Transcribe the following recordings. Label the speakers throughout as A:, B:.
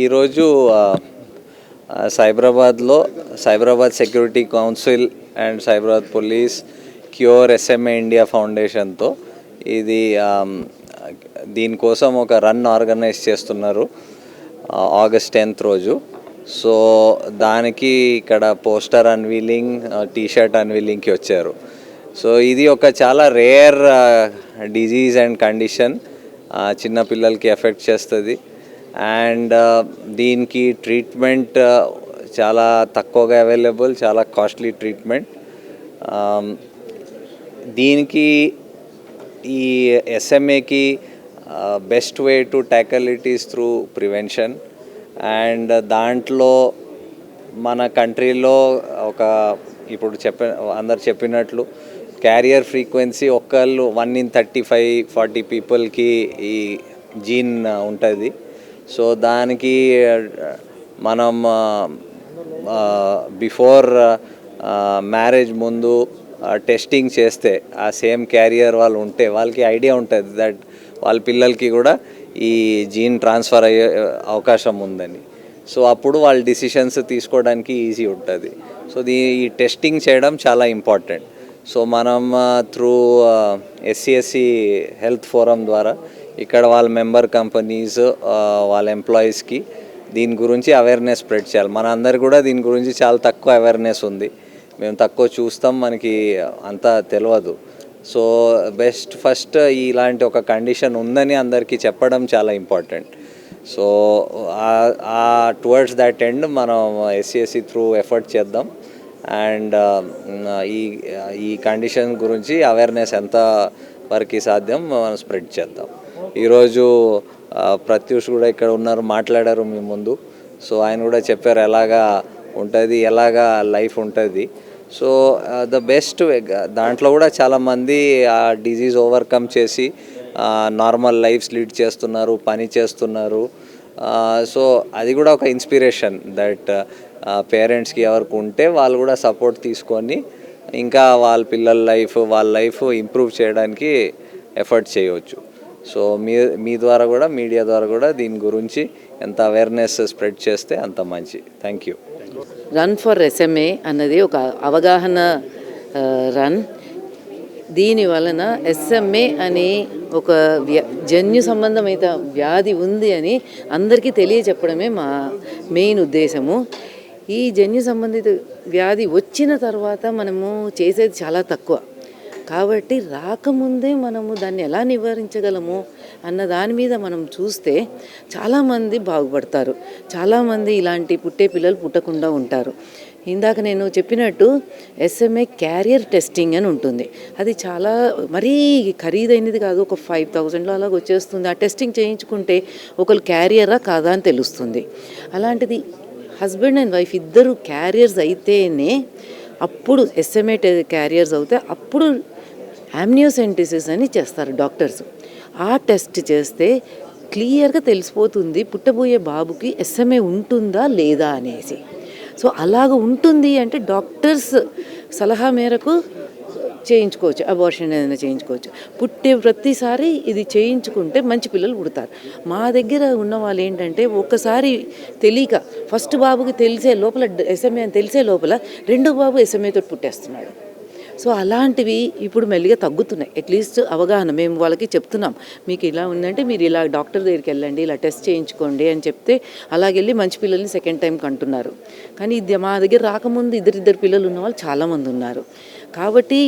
A: ఈరోజు సైబరాబాద్లో Cyberabad security council and Cyberabad police cure SMA India ఫౌండేషన్తో ఇది దీనికోసం ఒక రన్ ఆర్గనైజ్ చేస్తున్నారు ఆగస్ట్ టెన్త్ రోజు. సో దానికి ఇక్కడ పోస్టర్ అన్వీలింగ్ టీషర్ట్ అన్వీలింగ్కి వచ్చారు. సో ఇది ఒక చాలా రేర్ డిజీజ్ అండ్ కండిషన్ చిన్నపిల్లలకి ఎఫెక్ట్ చేస్తుంది. అండ్ uh, దీనికి ట్రీట్మెంట్ uh, చాలా తక్కువగా అవైలబుల్ చాలా కాస్ట్లీ ట్రీట్మెంట్. Um, దీనికి ఈ ఎస్ఎంఏకి best way to tackle it is through prevention and దాంట్లో మన కంట్రీలో ఒక ఇప్పుడు చెప్ప అందరు చెప్పినట్లు క్యారియర్ ఫ్రీక్వెన్సీ ఒక్కళ్ళు one in thirty five forty పీపుల్కి ఈ జీన్ uh, ఉంటుంది. సో దానికి మనం బిఫోర్ మ్యారేజ్ ముందు టెస్టింగ్ చేస్తే ఆ సేమ్ క్యారియర్ వాళ్ళు ఉంటే వాళ్ళకి ఐడియా ఉంటుంది దట్ వాళ్ళ పిల్లలకి కూడా ఈ జీన్ ట్రాన్స్ఫర్ అయ్యే అవకాశం ఉందని. సో అప్పుడు వాళ్ళ డిసిషన్స్ తీసుకోవడానికి ఈజీ ఉంటుంది. సో దీ ఈ టెస్టింగ్ చేయడం చాలా ఇంపార్టెంట్ సో మనం త్రూ ఎస్సిఎస్సి హెల్త్ ఫోరం ద్వారా ఇక్కడ వాళ్ళ మెంబర్ కంపెనీస్ వాళ్ళ ఎంప్లాయీస్కి దీని గురించి అవేర్నెస్ స్ప్రెడ్ చేయాలి. మన అందరు కూడా దీని గురించి చాలా తక్కువ అవేర్నెస్ ఉంది. మేము తక్కువ చూస్తాం మనకి అంతా తెలియదు సో బెస్ట్ ఫస్ట్ ఇలాంటి ఒక కండిషన్ ఉందని అందరికీ చెప్పడం చాలా ఇంపార్టెంట్ సో ఆ టువర్డ్స్ దట్ ఎండ్ మనం ఎస్సీఎస్సీ త్రూ ఎఫర్ట్ చేద్దాం. అండ్ ఈ ఈ కండిషన్ గురించి అవేర్నెస్ ఎంత వారికి సాధ్యం మనం స్ప్రెడ్ చేద్దాం. ఈరోజు ప్రత్యూష్ కూడా ఇక్కడ ఉన్నారు మాట్లాడారు మీ ముందు. సో ఆయన కూడా చెప్పారు ఎలాగా ఉంటుంది ఎలాగా లైఫ్ ఉంటుంది. సో ద బెస్ట్ దాంట్లో కూడా చాలామంది ఆ డిజీజ్ ఓవర్కమ్ చేసి నార్మల్ లైఫ్స్ లీడ్ చేస్తున్నారు పని చేస్తున్నారు. సో అది కూడా ఒక ఇన్స్పిరేషన్ దట్ పేరెంట్స్కి ఎవరికి ఉంటే వాళ్ళు కూడా సపోర్ట్ తీసుకొని ఇంకా వాళ్ళ పిల్లల లైఫ్ వాళ్ళ లైఫ్ ఇంప్రూవ్ చేయడానికి ఎఫర్ట్ చేయవచ్చు. సో మీ మీ ద్వారా కూడా మీడియా ద్వారా కూడా దీని గురించి ఎంత అవేర్నెస్ స్ప్రెడ్ చేస్తే అంత మంచి. Thank you
B: run for SMA అన్నది ఒక అవగాహన రన్ దీని వలన ఎస్ఎంఏ అని ఒక వ్య జన్యు సంబంధమైన వ్యాధి ఉంది అని అందరికీ తెలియచెప్పడమే మా మెయిన్ ఉద్దేశము. ఈ జన్యు సంబంధిత వ్యాధి వచ్చిన తర్వాత మనము చేసేది చాలా తక్కువ. కాబట్టి రాకముందే మనము దాన్ని ఎలా నివారించగలము అన్న దాని మీద మనం చూస్తే చాలామంది బాగుపడతారు. చాలామంది ఇలాంటి పుట్టే పిల్లలు పుట్టకుండా ఉంటారు. ఇందాక నేను చెప్పినట్టు ఎస్ఎంఏ క్యారియర్ టెస్టింగ్ అని ఉంటుంది. అది చాలా మరీ ఖరీదైనది కాదు ఒక ఫైవ్ థౌజండ్లో అలాగ వచ్చేస్తుంది. ఆ టెస్టింగ్ చేయించుకుంటే ఒకరు క్యారియరా కాదా అని తెలుస్తుంది. అలాంటిది హస్బెండ్ అండ్ వైఫ్ ఇద్దరు క్యారియర్స్ అయితేనే అప్పుడు ఎస్ఎంఏ క్యారియర్స్ అవుతే అప్పుడు యామ్నియోసెంటిసిస్ అని చేస్తారు డాక్టర్స్ ఆ టెస్ట్ చేస్తే క్లియర్గా తెలిసిపోతుంది పుట్టబోయే బాబుకి ఎస్ఎంఏ ఉంటుందా లేదా అనేసి. సో అలాగ ఉంటుంది అంటే డాక్టర్స్ సలహా మేరకు చేయించుకోవచ్చు అబార్షన్ ఏదైనా చేయించుకోవచ్చు. పుట్టే ప్రతిసారి ఇది చేయించుకుంటే మంచి పిల్లలు పుడతారు. మా దగ్గర ఉన్న వాళ్ళు ఏంటంటే ఒక్కసారి తెలియక ఫస్ట్ బాబుకి తెలిసే లోపల ఎస్ఎంఏ అని తెలిసే లోపల రెండో బాబు ఎస్ఎంఏతో పుట్టేస్తున్నాడు. సో అలాంటివి ఇప్పుడు మెల్లిగా తగ్గుతున్నాయి. అట్లీస్ట్ అవగాహన మేము వాళ్ళకి చెప్తున్నాం. మీకు ఇలా ఉందంటే మీరు ఇలా డాక్టర్ దగ్గరికి వెళ్ళండి ఇలా టెస్ట్ చేయించుకోండి అని చెప్తే అలాగెళ్ళి మంచి పిల్లల్ని సెకండ్ టైం కంటున్నారు. కానీ ఇది మా దగ్గర రాకముందు ఇద్దరిద్దరు పిల్లలు ఉన్న వాళ్ళు చాలామంది ఉన్నారు. కాబట్టి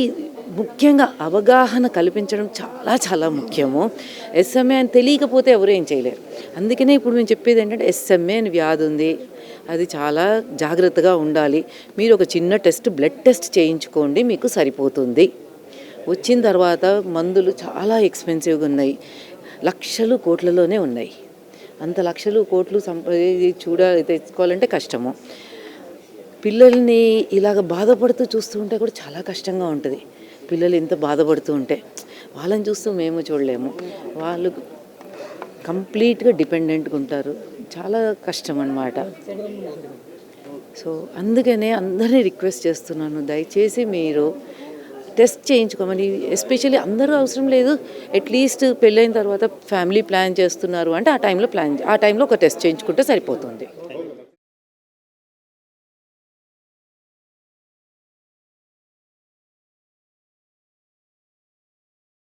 B: ముఖ్యంగా అవగాహన కల్పించడం చాలా చాలా ముఖ్యము. ఎస్ఎంఏ అని తెలియకపోతే ఎవరు ఏం చేయలేరు. అందుకనే ఇప్పుడు మేము చెప్పేది ఏంటంటే ఎస్ఎంఏ అని వ్యాధి ఉంది. అది చాలా జాగ్రత్తగా ఉండాలి. మీరు ఒక చిన్న టెస్ట్ బ్లడ్ టెస్ట్ చేయించుకోండి మీకు సరిపోతుంది. వచ్చిన తర్వాత మందులు చాలా ఎక్స్పెన్సివ్గా ఉన్నాయి. లక్షలు కోట్లలోనే ఉన్నాయి. అంత లక్షలు కోట్లు సంప చూడ తెచ్చుకోవాలంటే కష్టము. పిల్లల్ని ఇలాగ బాధపడుతూ చూస్తూ ఉంటే కూడా చాలా కష్టంగా ఉంటుంది. పిల్లలు ఎంత బాధపడుతూ ఉంటే వాళ్ళని చూస్తూ మేము చూడలేము. వాళ్ళు కంప్లీట్గా డిపెండెంట్గా ఉంటారు. చాలా కష్టం అన్నమాట. సో అందుకనే అందరినీ రిక్వెస్ట్ చేస్తున్నాను. దయచేసి మీరు టెస్ట్ చేయించుకోమని ఎస్పెషల్లీ అందరూ అవసరం లేదు. అట్లీస్ట్ పెళ్ళైన తర్వాత ఫ్యామిలీ ప్లాన్ చేస్తున్నారు అంటే ఆ టైంలో ప్లాన్ ఆ టైంలో ఒక టెస్ట్ చేయించుకుంటే సరిపోతుంది.